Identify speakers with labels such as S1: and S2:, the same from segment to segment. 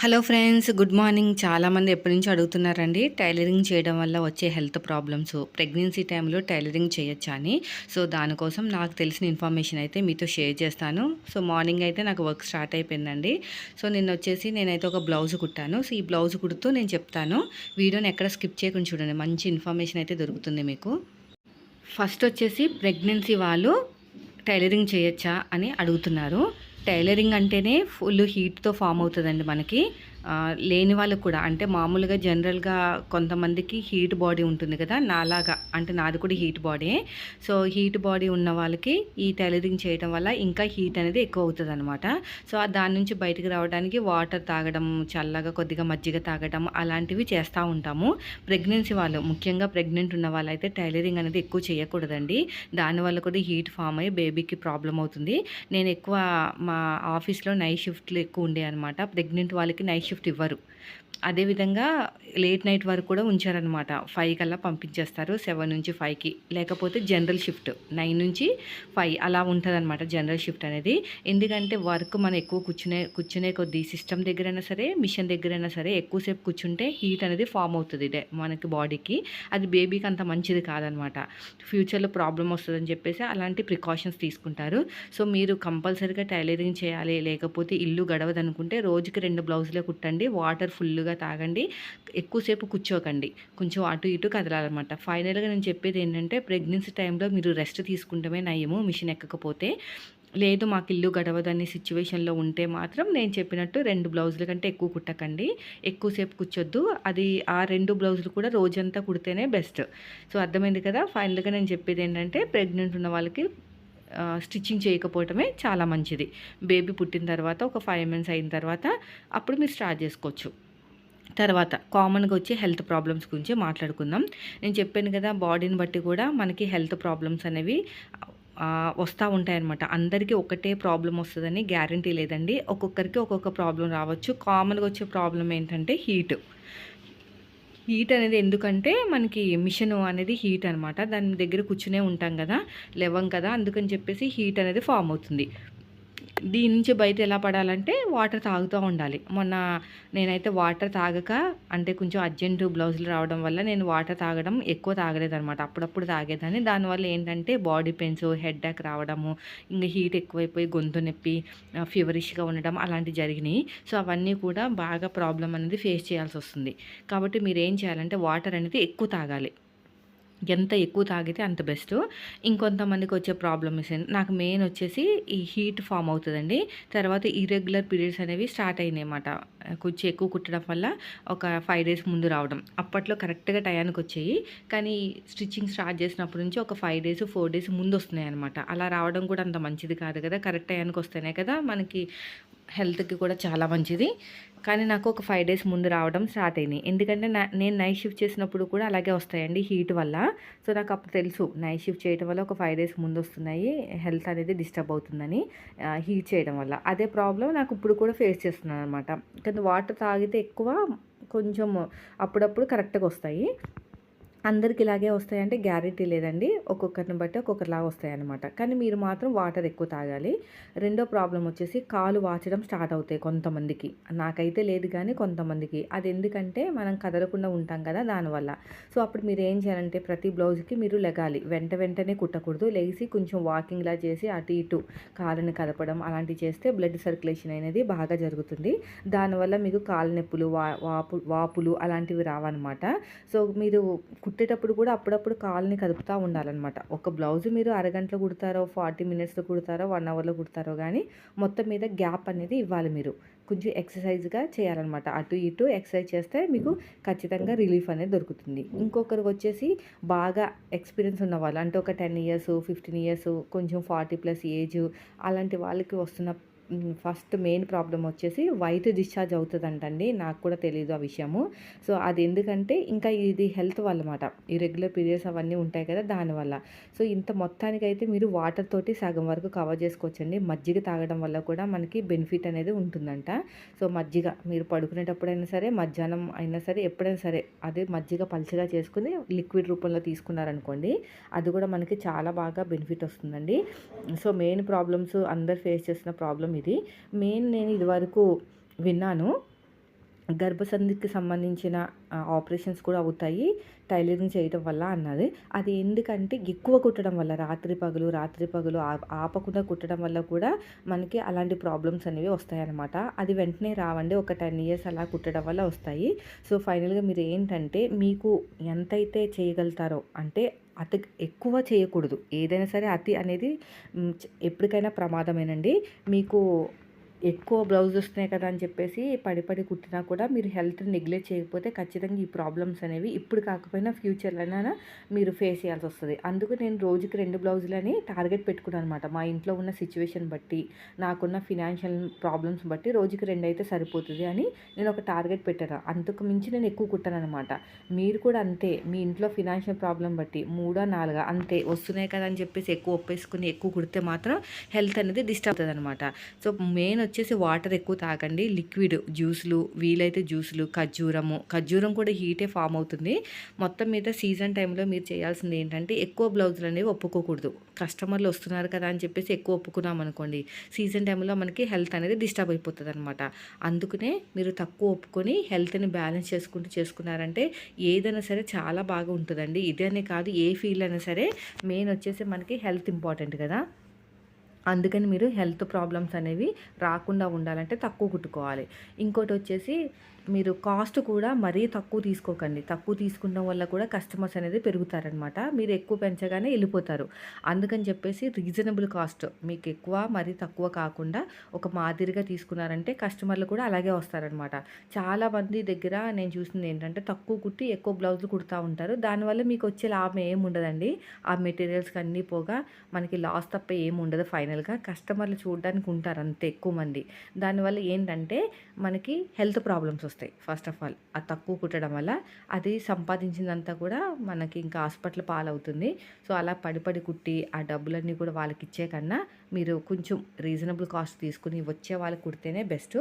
S1: Hello friends good morning. చాలామంది ఎప్పటి నుంచో అడుగుతున్నారండి టైలరింగ్ చేయడం వల్ల వచ్చే హెల్త్ ప్రాబ్లమ్స్. ప్రెగ్నెన్సీ టైంలో టైలరింగ్ చేయొచ్చా అని. సో దానికోసం నాకు తెలిసిన ఇన్ఫర్మేషన్ అయితే మీతో షేర్ చేస్తాను. సో మార్నింగ్ అయితే నాకు వర్క్ స్టార్ట్ అయిపోయిందండి. సో నిన్న వచ్చేసి నేనైతే ఒక బ్లౌజ్ కుట్టాను. సో ఈ బ్లౌజ్ కుడుతూ నేను చెప్తాను. వీడియోని ఎక్కడ స్కిప్ చేయకుండా చూడండి. మంచి ఇన్ఫర్మేషన్ అయితే దొరుకుతుంది మీకు. ఫస్ట్ వచ్చేసి ప్రెగ్నెన్సీ వాళ్ళు టైలరింగ్ చేయొచ్చా అని అడుగుతున్నారు. టైలరింగ్ అంటేనే ఫుల్ హీట్తో ఫామ్ అవుతుందండి మనకి. లేని వాళ్ళకు కూడా అంటే మామూలుగా జనరల్గా కొంతమందికి హీట్ బాడీ ఉంటుంది కదా నాలాగా అంటే నాది కూడా heat body so heat body ఉన్న వాళ్ళకి ఈ టైలరింగ్ చేయడం వల్ల ఇంకా హీట్ అనేది ఎక్కువ అవుతుంది అనమాట సో దాని నుంచి బయటకు రావడానికి వాటర్ తాగడం చల్లగా కొద్దిగా మజ్జిగ తాగడం అలాంటివి చేస్తూ ఉంటాము. ప్రెగ్నెన్సీ వాళ్ళు ముఖ్యంగా ప్రెగ్నెంట్ ఉన్న వాళ్ళైతే టైలరింగ్ అనేది ఎక్కువ చేయకూడదండి. దానివల్ల కూడా హీట్ ఫామ్ అయ్యి బేబీకి ప్రాబ్లం అవుతుంది. నేను ఎక్కువ మా ఆఫీస్లో నైట్ షిఫ్ట్లు ఎక్కువ ఉండే అనమాట ప్రెగ్నెంట్ వాళ్ళకి నైట్ షిఫ్ట్ ఇవ్వరు అదేవిధంగా లేట్ నైట్ వరకు కూడా ఉంచారనమాట ఫైవ్ కల్లా పంపించేస్తారు. సెవెన్ నుంచి ఫైవ్కి లేకపోతే జనరల్ షిఫ్ట్ నైన్ నుంచి ఫైవ్ అలా ఉంటుంది అనమాట జనరల్ షిఫ్ట్ అనేది. ఎందుకంటే వర్క్ మనం ఎక్కువ కూర్చునే కూర్చునే కొద్దీ సిస్టమ్ దగ్గరైనా సరే మిషన్ దగ్గరైనా సరే ఎక్కువసేపు కూర్చుంటే హీట్ అనేది ఫామ్ అవుతుంది డే- మనకి బాడీకి అది బేబీకి అంత మంచిది కాదనమాట ఫ్యూచర్లో ప్రాబ్లం వస్తుందని చెప్పేసి అలాంటి ప్రికాషన్స్ తీసుకుంటారు. సో మీరు కంపల్సరీగా టైలరింగ్ చేయాలి. లేకపోతే ఇల్లు గడవదనుకుంటే రోజుకి రెండు బ్లౌజులే కుట్టండి. వాటర్ ఫుల్గా తాగండి. ఎక్కువసేపు కూర్చోకండి. కొంచెం అటు ఇటు కదలాలన్నమాట. ఫైనల్గా నేను చెప్పేది ఏంటంటే ప్రెగ్నెన్సీ టైంలో మీరు రెస్ట్ తీసుకుంటమే నయము మిషన్ ఎక్కకపోతే. లేదు మాకు ఇల్లు గడవదు అనే సిచ్యువేషన్లో ఉంటే మాత్రం నేను చెప్పినట్టు రెండు బ్లౌజుల కంటే ఎక్కువ కుట్టకండి. ఎక్కువసేపు కూర్చోద్దు. అది ఆ రెండు బ్లౌజులు కూడా రోజంతా కుడితేనే బెస్ట్. సో అర్థమైంది కదా? ఫైనల్గా నేను చెప్పేది ఏంటంటే ప్రెగ్నెంట్ ఉన్న వాళ్ళకి స్టిచ్చింగ్ చేయకపోవటమే చాలా మంచిది. బేబీ పుట్టిన తర్వాత ఒక ఫైవ్ మంత్స్ అయిన తర్వాత అప్పుడు మీరు స్టార్ట్ చేసుకోవచ్చు. తర్వాత కామన్గా వచ్చే హెల్త్ ప్రాబ్లమ్స్ గురించి మాట్లాడుకుందాం. నేను చెప్పాను కదా బాడీని బట్టి కూడా మనకి హెల్త్ ప్రాబ్లమ్స్ అనేవి వస్తూ ఉంటాయన్నమాట. అందరికీ ఒకటే ప్రాబ్లం వస్తుందని గ్యారంటీ లేదండి. ఒక్కొక్కరికి ఒక్కొక్క ప్రాబ్లం రావచ్చు. కామన్గా వచ్చే ప్రాబ్లం ఏంటంటే హీట్. హీట్ అనేది ఎందుకంటే మనకి మిషన్ అనేది హీట్ అనమాట దాని దగ్గర కూర్చునే ఉంటాం కదా లేవం కదా. అందుకని చెప్పేసి హీట్ అనేది ఫామ్ అవుతుంది. దీని నుంచి బయట ఎలా పడాలంటే వాటర్ తాగుతూ ఉండాలి. మొన్న నేనైతే వాటర్ తాగక అంటే కొంచెం అర్జెంట్ బ్లౌజులు రావడం వల్ల నేను వాటర్ తాగడం ఎక్కువ తాగలేదనమాట అప్పుడప్పుడు తాగేదాన్ని. దానివల్ల ఏంటంటే బాడీ పెయిన్స్ హెడ్ యాక్ రావడము ఇంకా హీట్ ఎక్కువైపోయి గొంతు నొప్పి ఫీవరిష్గా ఉండడం అలాంటివి జరిగినాయి. సో అవన్నీ కూడా బాగా ప్రాబ్లం అనేది ఫేస్ చేయాల్సి వస్తుంది. కాబట్టి మీరు ఏం చేయాలంటే వాటర్ అనేది ఎక్కువ తాగాలి. ఎంత ఎక్కువ తాగితే అంత బెస్ట్. ఇంకొంతమందికి వచ్చే ప్రాబ్లమ్స్ నాకు మెయిన్ వచ్చేసి ఈ హీట్ ఫామ్ అవుతుందండి. తర్వాత ఇర్రెగ్యులర్ పీరియడ్స్ అనేవి స్టార్ట్ అయినాయి అన్నమాట కొంచెం ఎక్కువ కుట్టడం వల్ల ఒక ఫైవ్ డేస్ ముందు రావడం. అప్పట్లో కరెక్ట్గా టయానికి వచ్చాయి కానీ స్టిచ్చింగ్ స్టార్ట్ చేసినప్పటి నుంచి ఒక ఫైవ్ డేస్ ఫోర్ డేస్ ముందు వస్తున్నాయి అనమాట అలా రావడం కూడా అంత మంచిది కాదు కదా. కరెక్ట్ టయానికి వస్తేనే కదా మనకి హెల్త్కి కూడా చాలా మంచిది. కానీ నాకు ఒక ఫైవ్ డేస్ ముందు రావడం స్టార్ట్ అయినాయి ఎందుకంటే నా నేను నైట్ షిఫ్ట్ చేసినప్పుడు కూడా అలాగే వస్తాయండి హీట్ వల్ల. సో నాకు అప్పుడు తెలుసు నైట్ షిఫ్ట్ చేయడం వల్ల ఒక ఫైవ్ డేస్ ముందు వస్తున్నాయి. హెల్త్ అనేది డిస్టర్బ్ అవుతుందని హీట్ చేయడం వల్ల. అదే ప్రాబ్లం నాకు ఇప్పుడు కూడా ఫేస్ చేస్తున్నాను అనమాట కానీ వాటర్ తాగితే ఎక్కువ కొంచెం అప్పుడప్పుడు కరెక్ట్గా వస్తాయి. అందరికి ఇలాగే వస్తాయంటే గ్యారెంటీ లేదండి. ఒక్కొక్కరిని బట్టి ఒక్కొక్కరిలాగా వస్తాయన్నమాట. కానీ మీరు మాత్రం వాటర్ ఎక్కువ తాగాలి. రెండో ప్రాబ్లం వచ్చేసి కాలు వాచడం స్టార్ట్ అవుతాయి కొంతమందికి. నాకైతే లేదు కానీ కొంతమందికి. అది ఎందుకంటే మనం కదలకుండా ఉంటాం కదా దానివల్ల. సో అప్పుడు మీరు ఏం చేయాలంటే ప్రతి బ్లౌజ్కి మీరు లెగాలి. వెంట వెంటనే కుట్టకూడదు. లేచి కొంచెం వాకింగ్లా చేసి అటు ఇటు కాళ్ళని కదపడం అలాంటివి చేస్తే బ్లడ్ సర్క్యులేషన్ అనేది బాగా జరుగుతుంది. దానివల్ల మీకు కాళ్ళ నొప్పులు వా వాపు వాపులు అలాంటివి రావన్నమాట. సో మీరు కుట్టేటప్పుడు కూడా అప్పుడప్పుడు కాళ్ళని కదుపుతూ ఉండాలన్నమాట. ఒక బ్లౌజ్ మీరు అరగంటలో కుడతారో ఫార్టీ మినిట్స్లో కుడతారో వన్ అవర్లో కుడతారో కానీ మొత్తం మీద గ్యాప్ అనేది ఇవ్వాలి మీరు. కొంచెం ఎక్సర్సైజ్గా చేయాలన్నమాట. అటు ఇటు ఎక్సర్సైజ్ చేస్తే మీకు ఖచ్చితంగా రిలీఫ్ అనేది దొరుకుతుంది. ఇంకొకరికి వచ్చేసి బాగా ఎక్స్పీరియన్స్ ఉన్న వాళ్ళు అంటే ఒక టెన్ ఇయర్స్ ఫిఫ్టీన్ ఇయర్స్ కొంచెం ఫార్టీ ప్లస్ ఏజ్ అలాంటి వాళ్ళకి వస్తున్న ఫస్ట్ మెయిన్ ప్రాబ్లం వచ్చేసి వైట్ డిశ్చార్జ్ అవుతుందంటండి. నాకు కూడా తెలియదు ఆ విషయము. సో అది ఎందుకంటే ఇంకా ఇది హెల్త్ వల్ల మాట ఈ రెగ్యులర్ పీరియడ్స్ అవన్నీ ఉంటాయి కదా దానివల్ల. సో ఇంత మొత్తానికైతే మీరు వాటర్ తోటి సగం వరకు కవర్ చేసుకోవచ్చండి. మజ్జిగ తాగడం వల్ల కూడా మనకి బెనిఫిట్ అనేది ఉంటుందంట. సో మజ్జిగ మీరు పడుకునేటప్పుడైనా సరే మధ్యాహ్నం అయినా సరే ఎప్పుడైనా సరే అదే మజ్జిగ పలుచగా చేసుకుని లిక్విడ్ రూపంలో తీసుకున్నారనుకోండి అది కూడా మనకి చాలా బాగా బెనిఫిట్ వస్తుందండి. సో మెయిన్ ప్రాబ్లమ్స్ అందరు ఫేస్ చేసిన ప్రాబ్లం ఇది. మెయిన్ నేను ఇదివరకు విన్నాను. గర్భసంధికి సంబంధించిన ఆపరేషన్స్ కూడా అవుతాయి. టైలరింగ్ చేయటం వల్ల అన్నది. అది ఎందుకంటే ఎక్కువ కుట్టడం వల్ల రాత్రి పగలు రాత్రి పగలు ఆపకుండా కుట్టడం వల్ల కూడా మనకి అలాంటి ప్రాబ్లమ్స్ అనేవి వస్తాయన్నమాట. అది వెంటనే రావండి. ఒక టెన్ ఇయర్స్ అలా కుట్టడం వల్ల వస్తాయి. సో ఫైనల్గా మీరు ఏంటంటే మీకు ఎంతైతే చేయగలుగుతారో అంటే అతి ఎక్కువ చేయకూడదు. ఏదైనా సరే అతి అనేది ఎప్పటికైనా ప్రమాదమేనండి. మీకు ఎక్కువ బ్లౌజ్ వస్తున్నాయి కదా అని చెప్పేసి పడి పడి కుట్టినా కూడా మీరు హెల్త్ నెగ్లెక్ట్ చేయకపోతే ఖచ్చితంగా ఈ ప్రాబ్లమ్స్ అనేవి ఇప్పుడు కాకపోయినా ఫ్యూచర్లోనైనా మీరు ఫేస్ చేయాల్సి వస్తుంది. అందుకు నేను రోజుకి రెండు బ్లౌజులని టార్గెట్ పెట్టుకున్నాను అనమాట మా ఇంట్లో ఉన్న సిచ్యువేషన్ బట్టి నాకున్న ఫినాన్షియల్ ప్రాబ్లమ్స్ బట్టి రోజుకి రెండు అయితే సరిపోతుంది అని నేను ఒక టార్గెట్ పెట్టాను. అంతకు మించి నేను ఎక్కువ కుట్టాను అనమాట మీరు కూడా అంతే మీ ఇంట్లో ఫినాన్షియల్ ప్రాబ్లం బట్టి మూడో నాలుగా అంతే వస్తున్నాయి కదా అని చెప్పేసి ఎక్కువ ఒప్పేసుకుని ఎక్కువ కుడితే మాత్రం హెల్త్ అనేది డిస్టర్బ్ అవుతుంది అనమాట సో మెయిన్ వచ్చేసి వాటర్ ఎక్కువ తాగండి. లిక్విడ్ జ్యూస్లు వీలైతే జ్యూస్లు ఖర్జూరము. ఖర్జూరం కూడా హీటే ఫామ్ అవుతుంది. మొత్తం మీద సీజన్ టైంలో మీరు చేయాల్సింది ఏంటంటే ఎక్కువ బ్లౌజులు అనేవి ఒప్పుకోకూడదు. కస్టమర్లు వస్తున్నారు కదా అని చెప్పేసి ఎక్కువ ఒప్పుకున్నాం అనుకోండి సీజన్ టైంలో మనకి హెల్త్ అనేది డిస్టర్బ్ అయిపోతుంది అనమాట అందుకనే మీరు తక్కువ ఒప్పుకొని హెల్త్ని బ్యాలెన్స్ చేసుకుంటూ చేసుకున్నారంటే ఏదైనా సరే చాలా బాగా ఉంటుందండి. ఇదే కాదు ఏ ఫీల్డ్ అయినా సరే మెయిన్ వచ్చేసి మనకి హెల్త్ ఇంపార్టెంట్ కదా. అందుకని మీరు హెల్త్ ప్రాబ్లమ్స్ అనేవి రాకుండా ఉండాలంటే తక్కువ కుట్టుకోవాలి. ఇంకోటి వచ్చేసి మీరు కాస్ట్ కూడా మరీ తక్కువ తీసుకోకండి. తక్కువ తీసుకున్న వల్ల కూడా కస్టమర్స్ అనేది పెరుగుతారనమాట. మీరు ఎక్కువ పెంచగానే వెళ్ళిపోతారు. అందుకని చెప్పేసి రీజనబుల్ కాస్ట్ మీకు ఎక్కువ మరీ తక్కువ కాకుండా ఒక మాదిరిగా తీసుకున్నారంటే కస్టమర్లు కూడా అలాగే వస్తారనమాట. చాలా మంది దగ్గర నేను చూసింది ఏంటంటే తక్కువ కుట్టి ఎక్కువ బ్లౌజులు కుడతా ఉంటారు. దానివల్ల మీకు వచ్చే లాభం ఏమి ఉండదండి. ఆ మెటీరియల్స్కి అన్నీ పోగా మనకి లాస్ తప్ప ఏమి ఉండదు ఫైనల్గా. కస్టమర్లు చూడడానికి ఉంటారు అంతే ఎక్కువ మంది. దానివల్ల ఏంటంటే మనకి హెల్త్ ప్రాబ్లమ్స్ వస్తాయి. ఫస్ట్ ఆఫ్ ఆల్ ఆ తక్కువ కుట్టడం వల్ల అది సంపాదించిందంతా కూడా మనకి ఇంకా హాస్పిటల్ పాలవుతుంది. సో అలా పడిపడి కుట్టి ఆ డబ్బులన్నీ కూడా వాళ్ళకి ఇచ్చే కన్నా మీరు కొంచెం రీజనబుల్ కాస్ట్ తీసుకుని వచ్చే వాళ్ళకి కుడితేనే బెస్ట్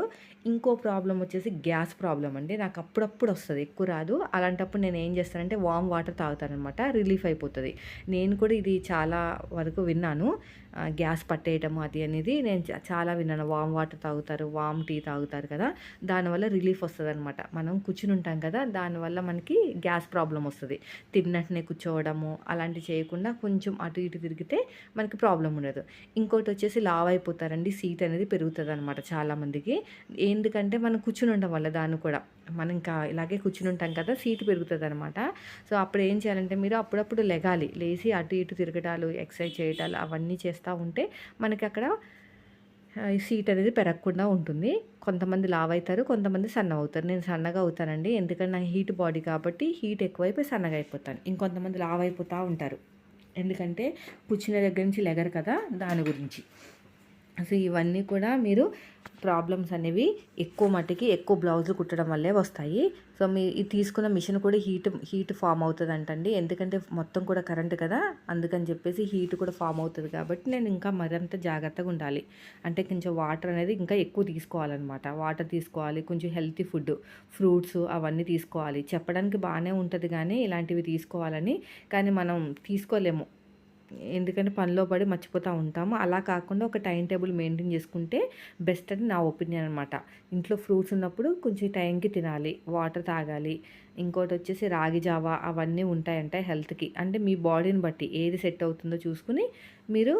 S1: ఇంకో ప్రాబ్లం వచ్చేసి గ్యాస్ ప్రాబ్లం అండి. నాకు అప్పుడప్పుడు వస్తుంది ఎక్కువ రాదు. అలాంటప్పుడు నేను ఏం చేస్తానంటే వామ్ వాటర్ తాగుతానమాట రిలీఫ్ అయిపోతుంది. నేను కూడా ఇది చాలా వరకు విన్నాను. గ్యాస్ పట్టేయటము అది అనేది నేను చాలా విన్నాను. వామ్ వాటర్ తాగుతారు వామ్ టీ తాగుతారు కదా. దానివల్ల రిలీఫ్ వస్తుంది. అనమాట మనం కూర్చుని ఉంటాం కదా దానివల్ల మనకి గ్యాస్ ప్రాబ్లం వస్తుంది. తిన్నట్టునే కూర్చోవడము అలాంటివి చేయకుండా కొంచెం అటు ఇటు తిరిగితే మనకి ప్రాబ్లం ఉండదు. ఇంకోటి వచ్చేసి లావ్ అయిపోతారండి సీట్ అనేది పెరుగుతుంది అనమాట చాలామందికి. ఎందుకంటే మనం కూర్చుని ఉండడం వల్ల దాన్ని కూడా. మనం ఇంకా ఇలాగే కూర్చుని ఉంటాం కదా సీట్ పెరుగుతుంది అనమాట సో అప్పుడు ఏం చేయాలంటే మీరు అప్పుడప్పుడు లెగాలి. లేచి అటు ఇటు తిరగటాలు ఎక్సర్సైజ్ చేయటాలు అవన్నీ చేస్తూ ఉంటే మనకి అక్కడ సీట్ అనేది పెరగకుండా ఉంటుంది. కొంతమంది లావ్ అవుతారు కొంతమంది సన్నగా అవుతారు నేను సన్నగా అవుతానండి. ఎందుకంటే నాకు హీట్ బాడీ కాబట్టి హీట్ ఎక్కువైపోయి సన్నగా అయిపోతాను. ఇంకొంతమంది లావ్ అయిపోతూ ఉంటారు. ఎందుకంటే పుచ్చిన దగ్గర నుంచి లెగరు కదా దాని గురించి. సో ఇవన్నీ కూడా మీరు ప్రాబ్లమ్స్ అనేవి ఎక్కువ మట్టికి ఎక్కువ బ్లౌజులు కుట్టడం వల్లే వస్తాయి. సో మీ ఇది తీసుకున్న మిషన్ కూడా హీట్ హీట్ ఫామ్ అవుతుంది అంటండి ఎందుకంటే మొత్తం కూడా కరెంట్ కదా అందుకని చెప్పేసి హీట్ కూడా ఫామ్ అవుతుంది కాబట్టి నేను ఇంకా మరింత జాగ్రత్తగా ఉండాలి. అంటే కొంచెం వాటర్ అనేది ఇంకా ఎక్కువ తీసుకోవాలన్నమాట. వాటర్ తీసుకోవాలి కొంచెం హెల్తీ ఫుడ్ ఫ్రూట్స్ అవన్నీ తీసుకోవాలి. చెప్పడానికి బాగానే ఉంటుంది కానీ ఇలాంటివి తీసుకోవాలని కానీ మనం తీసుకోలేము. ఎందుకంటే పనిలో పడి మర్చిపోతూ ఉంటాము. అలా కాకుండా ఒక టైం టేబుల్ మెయింటైన్ చేసుకుంటే బెస్ట్ అని నా ఒపీనియన్ అనమాట ఇంట్లో ఫ్రూట్స్ ఉన్నప్పుడు కొంచెం టైంకి తినాలి వాటర్ తాగాలి. ఇంకోటి వచ్చేసి రాగి జావా అవన్నీ ఉంటాయంట హెల్త్కి. అంటే మీ బాడీని బట్టి ఏది సెట్ అవుతుందో చూసుకుని మీరు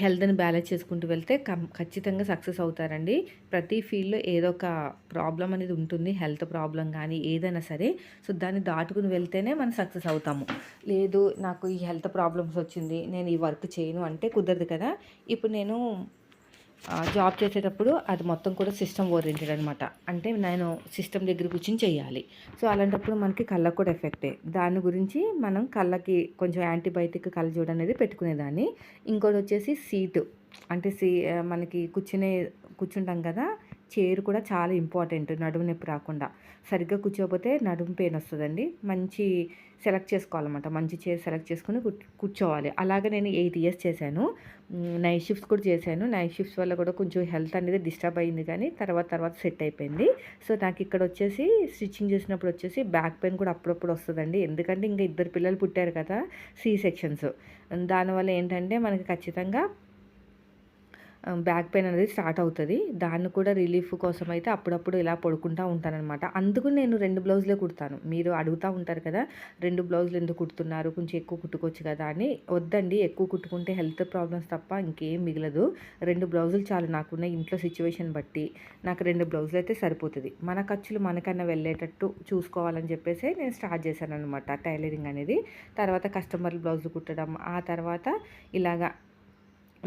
S1: హెల్త్ని బ్యాలెన్స్ చేసుకుంటూ వెళ్తే కం ఖచ్చితంగా సక్సెస్ అవుతారండి. ప్రతి ఫీల్డ్లో ఏదో ఒక ప్రాబ్లం అనేది ఉంటుంది హెల్త్ ప్రాబ్లం కానీ ఏదైనా సరే. సో దాన్ని దాటుకుని వెళ్తేనే మనం సక్సెస్ అవుతాము. లేదు నాకు ఈ హెల్త్ ప్రాబ్లమ్స్ వచ్చింది నేను ఈ వర్క్ చేయను అంటే కుదరదు కదా. ఇప్పుడు నేను జాబ్ చేసేటప్పుడు అది మొత్తం కూడా సిస్టమ్ ఓరియంటెడ్ అనమాట అంటే నేను సిస్టమ్ దగ్గర కూర్చొని చేయాలి. సో అలాంటప్పుడు మనకి కళ్ళకు కూడా ఎఫెక్టే దాని గురించి మనం కళ్ళకి కొంచెం యాంటీబయాటిక్ కళ్ళజోడు అనేది పెట్టుకునేదాన్ని. ఇంకోటి వచ్చేసి సీటు అంటే సీ మనకి కూర్చునే కూర్చుంటాం కదా చైర్ కూడా చాలా ఇంపార్టెంట్ నడుము నొప్పి రాకుండా. సరిగ్గా కూర్చోకపోతే నడుము పెయిన్ వస్తుందండి. మంచి సెలెక్ట్ చేసుకోవాలన్నమాట. మంచి చైర్ సెలెక్ట్ చేసుకుని కూర్చోవాలి. అలాగే నేను ఎయిట్ ఇయర్స్ చేశాను. నైట్ షిఫ్ట్స్ కూడా చేశాను. నైట్ షిఫ్ట్స్ వల్ల కూడా కొంచెం హెల్త్ అనేది డిస్టర్బ్ అయింది కానీ తర్వాత తర్వాత సెట్ అయిపోయింది. సో నాకు ఇక్కడ వచ్చేసి స్టిచ్చింగ్ చేసినప్పుడు వచ్చేసి బ్యాక్ పెయిన్ కూడా అప్పుడప్పుడు వస్తుందండి. ఎందుకంటే ఇంకా ఇద్దరు పిల్లలు పుట్టారు కదా సి సెక్షన్స్. దానివల్ల ఏంటంటే మనకి ఖచ్చితంగా బ్యాక్ పెయిన్ అనేది స్టార్ట్ అవుతుంది. దాన్ని కూడా రిలీఫ్ కోసం అయితే అప్పుడప్పుడు ఇలా పడుకుంటూ ఉంటానన్నమాట. అందుకు నేను రెండు బ్లౌజులే కుడతాను. మీరు అడుగుతూ ఉంటారు కదా రెండు బ్లౌజులు ఎందుకు కుడుతున్నారు? కొంచెం ఎక్కువ కుట్టుకోవచ్చు కదా అని. వద్దండి. ఎక్కువ కుట్టుకుంటే హెల్త్ ప్రాబ్లమ్స్ తప్ప ఇంకేం మిగలదు. రెండు బ్లౌజులు చాలు నాకున్న ఇంట్లో సిచ్యువేషన్ బట్టి నాకు రెండు బ్లౌజులు అయితే సరిపోతుంది. మన ఖర్చులు మనకన్నా వెళ్ళేటట్టు చూసుకోవాలని చెప్పేసి నేను స్టార్ట్ చేశాను అనమాట టైలరింగ్ అనేది. తర్వాత కస్టమర్లు బ్లౌజులు కుట్టడం ఆ తర్వాత ఇలాగా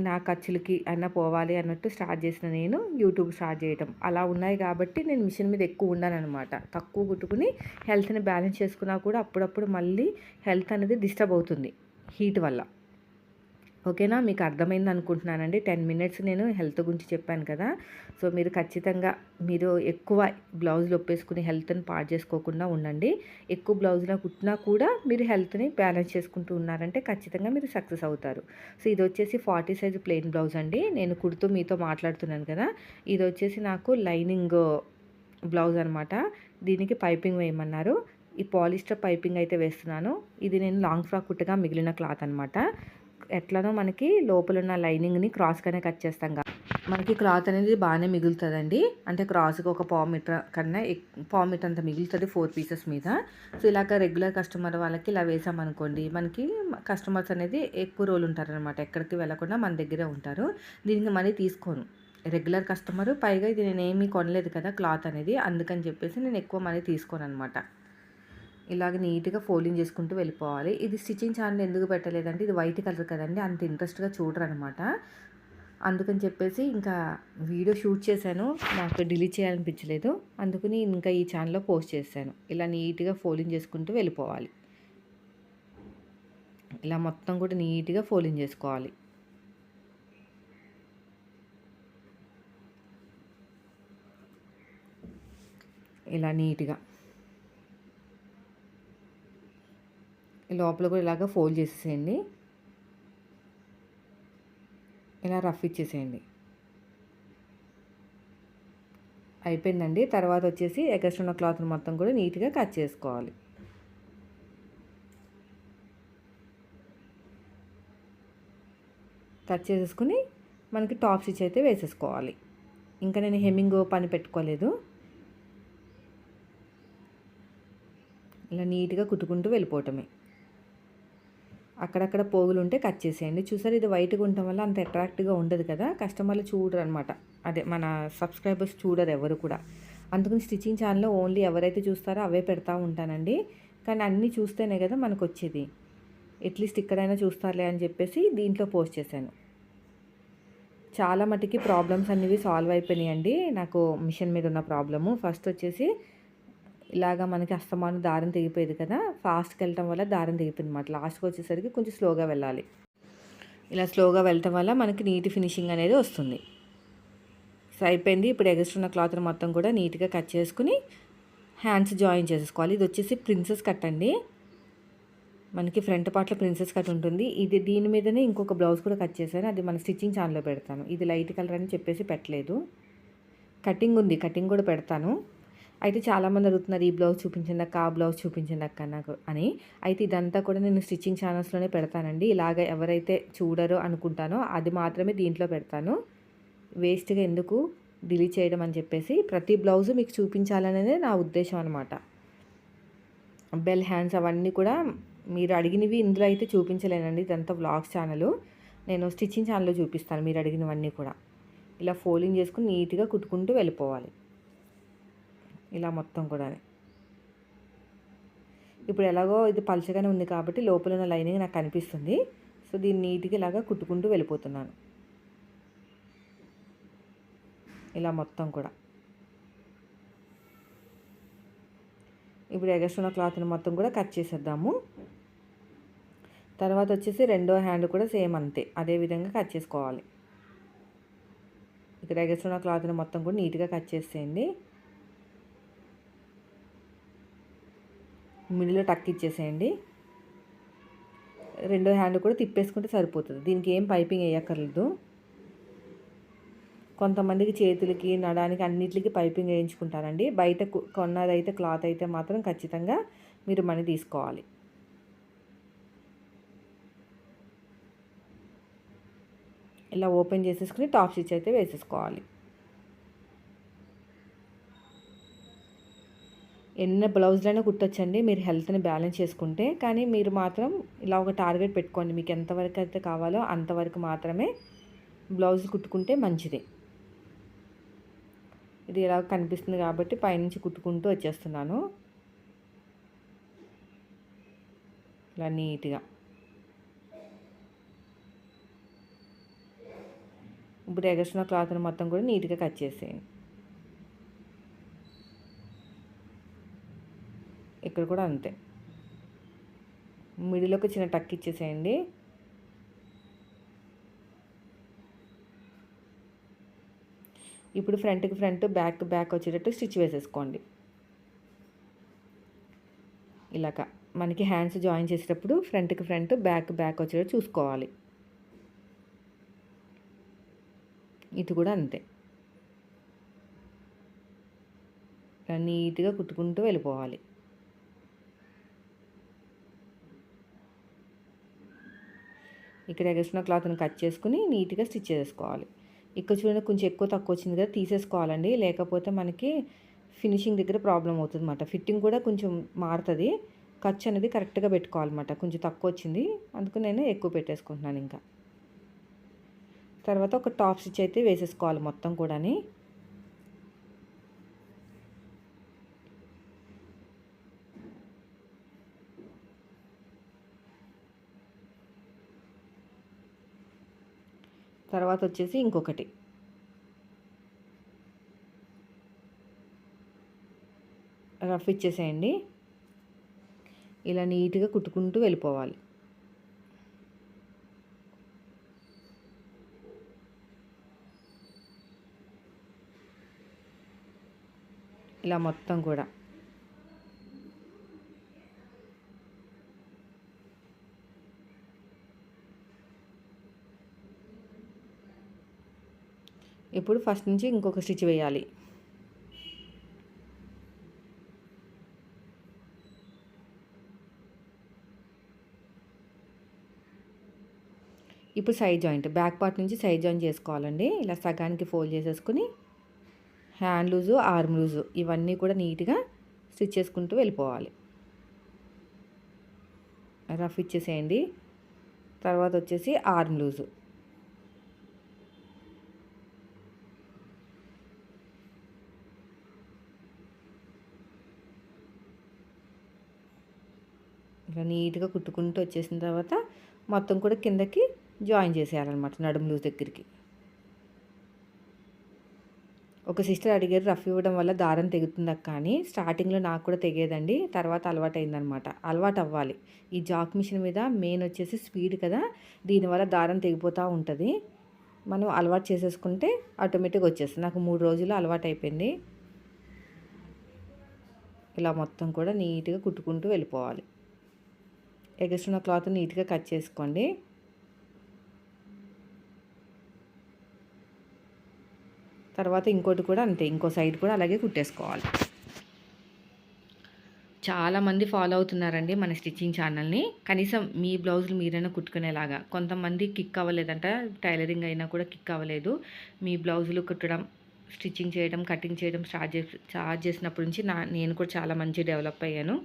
S1: నా ఖర్చులకి అయినా పోవాలి అన్నట్టు స్టార్ట్ చేసిన నేను యూట్యూబ్ స్టార్ట్ చేయటం. అలా ఉన్నాయి కాబట్టి నేను మిషన్ మీద ఎక్కువ అనమాట తక్కువ కుట్టుకుని హెల్త్ని బ్యాలెన్స్ చేసుకున్నా కూడా అప్పుడప్పుడు మళ్ళీ హెల్త్ అనేది డిస్టర్బ్ అవుతుంది హీట్ వల్ల. ఓకేనా? మీకు అర్థమైంది అనుకుంటున్నానండి. టెన్ మినిట్స్ నేను హెల్త్ గురించి చెప్పాను కదా. సో మీరు ఖచ్చితంగా మీరు ఎక్కువ బ్లౌజులు ఒప్పేసుకుని హెల్త్ని పాడు చేసుకోకుండా ఉండండి. ఎక్కువ బ్లౌజులో కుట్టినా కూడా మీరు హెల్త్ని బ్యాలెన్స్ చేసుకుంటూ ఉన్నారంటే ఖచ్చితంగా మీరు సక్సెస్ అవుతారు. సో ఇది వచ్చేసి ఫార్టీ సైజ్ ప్లెయిన్ బ్లౌజ్ అండి. నేను కుడుతూ మీతో మాట్లాడుతున్నాను కదా. ఇది వచ్చేసి నాకు లైనింగ్ బ్లౌజ్ అనమాట. దీనికి పైపింగ్ వేయమన్నారు. ఈ పాలిస్టర్ పైపింగ్ అయితే వేస్తున్నాను. ఇది నేను లాంగ్ ఫ్రాక్ కుట్టగా మిగిలిన క్లాత్ అనమాట. ఎట్లనో మనకి లోపల ఉన్న లైనింగ్ని క్రాస్గానే కట్ చేస్తాం కదా మనకి క్లాత్ అనేది బాగానే మిగులుతుందండి. అంటే క్రాస్కి ఒక పావు మీటర్ కన్నా పావు మీటర్ అంత మిగులుతుంది ఫోర్ పీసెస్ మీద. సో ఇలాగ రెగ్యులర్ కస్టమర్ వాళ్ళకి ఇలా వేసామనుకోండి మనకి కస్టమర్స్ అనేది ఎక్కువ రోజులు ఉంటారనమాట. ఎక్కడికి వెళ్ళకుండా మన దగ్గరే ఉంటారు. దీనికి మనీ తీసుకోను. రెగ్యులర్ కస్టమరు పైగా ఇది నేనేమీ కొనలేదు కదా క్లాత్ అనేది అందుకని చెప్పేసి నేను ఎక్కువ మనీ తీసుకోను అనమాట ఇలాగ నీట్గా ఫోల్డింగ్ చేసుకుంటూ వెళ్ళిపోవాలి. ఇది స్టిచ్చింగ్ ఛానల్ ఎందుకు పెట్టలేదంటే ఇది వైట్ కలర్ కదండి. అంత ఇంట్రెస్ట్గా చూడరు అనమాట అందుకని చెప్పేసి ఇంకా వీడియో షూట్ చేశాను. నాకు డిలీట్ చేయాలనిపించలేదు. అందుకని ఇంకా ఈ ఛానల్లో పోస్ట్ చేశాను. ఇలా నీట్గా ఫోల్డింగ్ చేసుకుంటూ వెళ్ళిపోవాలి. ఇలా మొత్తం కూడా నీట్గా ఫోల్డింగ్ చేసుకోవాలి. ఇలా నీట్గా. లోపల కూడా ఇలాగ ఫోల్డ్ చేసేసేయండి. ఇలా రఫ్ ఇచ్చేసేయండి. అయిపోయిందండి. తర్వాత వచ్చేసి ఎగస్ట్ ఉన్న క్లాత్ని మొత్తం కూడా నీట్గా కట్ చేసుకోవాలి. కట్ చేసేసుకుని మనకి టాప్ స్టిచ్ అయితే వేసేసుకోవాలి. ఇంకా నేను హెమ్మింగ్ పని పెట్టుకోలేదు. ఇలా నీట్గా కుట్టుకుంటూ వెళ్ళిపోవటమే. అక్కడక్కడ పోగులు ఉంటే కట్ చేసేయండి. చూసారు ఇది వైట్గా ఉండటం వల్ల అంత అట్రాక్ట్గా ఉండదు కదా. కస్టమర్లు చూడరు అనమాట అదే మన సబ్స్క్రైబర్స్ చూడరు ఎవరు కూడా. అందుకని స్టిచ్చింగ్ ఛానల్లో ఓన్లీ ఎవరైతే చూస్తారో అవే పెడతా ఉంటానండి. కానీ అన్నీ చూస్తేనే కదా మనకు వచ్చేది ఎట్లీస్ట్ ఇక్కడైనా చూస్తారులే అని చెప్పేసి దీంట్లో పోస్ట్ చేశాను. చాలా మటుకి ప్రాబ్లమ్స్ అనేవి సాల్వ్ అయిపోయినాయండి. నాకు మిషన్ మీద ఉన్న ప్రాబ్లము ఫస్ట్ వచ్చేసి ఇలాగా మనకి అస్తమానం దారం తెగిపోయేది కదా ఫాస్ట్కి వెళ్ళటం వల్ల దారం తెగిపోయింది అనమాట లాస్ట్కి వచ్చేసరికి కొంచెం స్లోగా వెళ్ళాలి. ఇలా స్లోగా వెళ్ళటం వల్ల మనకి నీట్ ఫినిషింగ్ అనేది వస్తుంది. సో అయిపోయింది. ఇప్పుడు ఎగస్ట్రున్న క్లాత్ మొత్తం కూడా నీట్గా కట్ చేసుకుని హ్యాండ్స్ జాయిన్ చేసేసుకోవాలి ఇది వచ్చేసి ప్రిన్సెస్ కట్ అండి. మనకి ఫ్రంట్ పార్ట్లో ప్రిన్సెస్ కట్ ఉంటుంది. ఇది దీని మీదనే ఇంకొక బ్లౌజ్ కూడా కట్ చేశాను. అది మన స్టిచ్చింగ్ ఛానల్లో పెడతాను. ఇది లైట్ కలర్ అని చెప్పేసి పెట్టలేదు. కటింగ్ ఉంది. కటింగ్ కూడా పెడతాను. అయితే చాలామంది అడుగుతున్నారు ఈ బ్లౌజ్ చూపించండి అక్క ఆ బ్లౌజ్ చూపించండి అక్క నాకు అని. అయితే ఇదంతా కూడా నేను స్టిచ్చింగ్ ఛానల్స్లోనే పెడతానండి. ఇలాగ ఎవరైతే చూడరో అనుకుంటానో అది మాత్రమే దీంట్లో పెడతాను. వేస్ట్గా ఎందుకు డిలీట్ చేయడం అని చెప్పేసి ప్రతి బ్లౌజు మీకు చూపించాలనేదే నా ఉద్దేశం అనమాట బెల్ హ్యాండ్స్ అవన్నీ కూడా మీరు అడిగినవి ఇందులో అయితే చూపించలేనండి. ఇదంతా బ్లాగ్స్ ఛానల్. నేను స్టిచ్చింగ్ ఛానల్లో చూపిస్తాను మీరు అడిగినవన్నీ కూడా. ఇలా ఫోల్డింగ్ చేసుకుని నీట్గా కుట్టుకుంటూ వెళ్ళిపోవాలి. ఇలా మొత్తం కూడా ఇప్పుడు ఎలాగో ఇది పలుచగానే ఉంది కాబట్టి లోపల ఉన్న లైనింగ్ నాకు కనిపిస్తుంది. సో దీన్ని నీట్గా ఇలాగా కుట్టుకుంటూ వెళ్ళిపోతున్నాను. ఇలా మొత్తం కూడా. ఇప్పుడు ఎగస్ట్రున్న క్లాత్ని మొత్తం కూడా కట్ చేసేద్దాము. తర్వాత వచ్చేసి రెండో హ్యాండ్ కూడా సేమ్ అంతే. అదే విధంగా కట్ చేసుకోవాలి. ఇక్కడ ఎగస్ట్రున్న క్లాత్ని మొత్తం కూడా నీట్గా కట్ చేసేయండి. మిడిలో టక్ ఇచ్చేసేయండి. రెండో హ్యాండ్ కూడా తిప్పేసుకుంటే సరిపోతుంది. దీనికి ఏం పైపింగ్ వేయక్కర్లేదు. కొంతమందికి చేతులకి నడానికి అన్నిటికి పైపింగ్ వేయించుకుంటారండి బయట కొన్నదైతే క్లాత్ అయితే మాత్రం ఖచ్చితంగా మీరు మనీ తీసుకోవాలి. ఇలా ఓపెన్ చేసేసుకుని టాప్ స్టిచ్ అయితే వేసేసుకోవాలి. ఎన్ని బ్లౌజ్లైనా కుట్టొచ్చండి. మీరు హెల్త్ని బ్యాలెన్స్ చేసుకుంటే. కానీ మీరు మాత్రం ఇలా ఒక టార్గెట్ పెట్టుకోండి. మీకు ఎంతవరకు అయితే కావాలో అంతవరకు మాత్రమే బ్లౌజ్ కుట్టుకుంటే మంచిది. ఇది ఇలా కనిపిస్తుంది కాబట్టి పైనుంచి కుట్టుకుంటూ వచ్చేస్తున్నాను. ఇలా నీట్గా. ఇప్పుడు ఎగస్ట్రా క్లాత్ని మొత్తం కూడా నీట్గా కట్ చేసేయండి. ఇక్కడ కూడా అంతే. మిడిలోకి చిన్న టక్ ఇచ్చేసేయండి. ఇప్పుడు ఫ్రంట్కి ఫ్రంట్ బ్యాక్ బ్యాక్ వచ్చేటట్టు స్టిచ్ వేసేసుకోండి. ఇలాగా మనకి హ్యాండ్స్ జాయిన్ చేసేటప్పుడు ఫ్రంట్కి ఫ్రంట్ బ్యాక్ బ్యాక్ వచ్చేటట్టు చూసుకోవాలి. ఇది కూడా అంతే. నీట్గా కుట్టుకుంటూ వెళ్ళిపోవాలి. ఇక్కడ ఎగసిన క్లాత్ని కట్ చేసుకుని నీట్గా స్టిచ్ చేసుకోవాలి. ఇక్కడ చూడండి కొంచెం ఎక్కువ తక్కువ వచ్చింది కదా తీసేసుకోవాలండి. లేకపోతే మనకి ఫినిషింగ్ దగ్గర ప్రాబ్లం అవుతుంది అనమాట ఫిట్టింగ్ కూడా కొంచెం మారుతుంది. ఖర్చు అనేది కరెక్ట్గా పెట్టుకోవాలన్నమాట. కొంచెం తక్కువ వచ్చింది. అందుకు నేను ఎక్కువ పెట్టేసుకుంటున్నాను ఇంకా. తర్వాత ఒక టాప్ స్టిచ్ అయితే వేసేసుకోవాలి మొత్తం కూడాని. తర్వాత వచ్చేసి ఇంకొకటి. రఫ్ ఇచ్చేసేయండి. ఇలా నీట్గా కుట్టుకుంటూ వెళ్ళిపోవాలి. ఇలా మొత్తం కూడా. ఇప్పుడు ఫస్ట్ నుంచి ఇంకొక స్టిచ్ వేయాలి. ఇప్పుడు సైడ్ జాయింట్ బ్యాక్ పార్ట్ నుంచి సైడ్ జాయిన్ చేసుకోవాలండి. ఇలా సగానికి ఫోల్డ్ చేసేసుకుని హ్యాండ్ లూజు ఆర్మ్ లూజు ఇవన్నీ కూడా నీట్గా స్టిచ్ చేసుకుంటూ వెళ్ళిపోవాలి. రఫ్ ఇచ్చేసేయండి. తర్వాత వచ్చేసి ఆర్మ్ లూజు ఇలా నీట్గా కుట్టుకుంటూ వచ్చేసిన తర్వాత మొత్తం కూడా కిందకి జాయిన్ చేసేయాలన్నమాట నడుము లూజ్ దగ్గరికి. ఒక సిస్టర్ అడిగారు రఫ్ ఇవ్వడం వల్ల దారం తెగుతుంది? కానీ స్టార్టింగ్లో నాకు కూడా తెగేదండి. తర్వాత అలవాటు అయిందనమాట అలవాటు అవ్వాలి ఈ జాక్ మిషన్ మీద మెయిన్ వచ్చేసి స్పీడ్ కదా దీనివల్ల దారం తెగిపోతూ ఉంటుంది. మనం అలవాటు చేసేసుకుంటే ఆటోమేటిక్గా వచ్చేస్తుంది. నాకు మూడు రోజులు అలవాటు అయిపోయింది ఇలా మొత్తం కూడా నీట్గా కుట్టుకుంటూ వెళ్ళిపోవాలి. ఎగస్ట్రున్న క్లాత్ నీట్గా కట్ చేసుకోండి. తర్వాత ఇంకోటి కూడా అంతే ఇంకో సైడ్ కూడా అలాగే కుట్టేసుకోవాలి. చాలామంది ఫాలో అవుతున్నారండి మన స్టిచ్చింగ్ ఛానల్ని. కనీసం మీ బ్లౌజులు మీరైనా కుట్టుకునేలాగా. కొంతమంది కిక్ అవ్వలేదంట టైలరింగ్ అయినా కూడా కిక్ అవ్వలేదు. మీ బ్లౌజులు కుట్టడం స్టిచ్చింగ్ చేయడం కటింగ్ చేయడం స్టార్ట్ చే స్టార్ట్ చేసినప్పటి నుంచి నా నేను కూడా చాలా మంచి డెవలప్ అయ్యాను.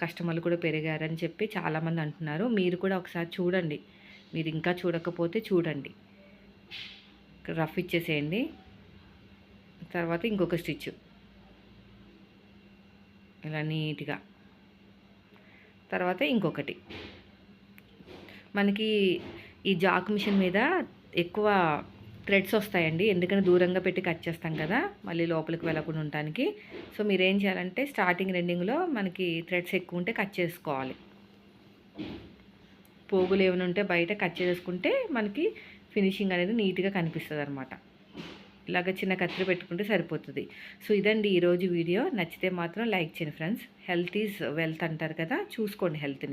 S1: కస్టమర్లు కూడా పెరిగారని చెప్పి చాలామంది అంటున్నారు. మీరు కూడా ఒకసారి చూడండి. మీరు ఇంకా చూడకపోతే చూడండి. రఫ్ ఇచ్చేసేయండి. తర్వాత ఇంకొక స్టిచ్. ఇలా నీట్గా. తర్వాత ఇంకొకటి. మనకి ఈ జాక్ మిషన్ మీద ఎక్కువ థ్రెడ్స్ వస్తాయండి. ఎందుకంటే దూరంగా పెట్టి కట్ చేస్తాం కదా మళ్ళీ లోపలికి వెళ్ళకుండా ఉండటానికి. సో మీరు ఏం చేయాలంటే స్టార్టింగ్ రెండింగ్లో మనకి థ్రెడ్స్ ఎక్కువ ఉంటే కట్ చేసుకోవాలి. పోగులు ఏమైనా ఉంటే బయట కట్ చేసుకుంటే మనకి ఫినిషింగ్ అనేది నీట్గా కనిపిస్తుంది అనమాట ఇలాగ చిన్న కత్తిరి పెట్టుకుంటే సరిపోతుంది. సో ఇదండి ఈరోజు వీడియో. నచ్చితే మాత్రం లైక్ చేయండి ఫ్రెండ్స్. హెల్త్ ఈజ్ వెల్త్ అంటారు కదా చూసుకోండి హెల్త్ని.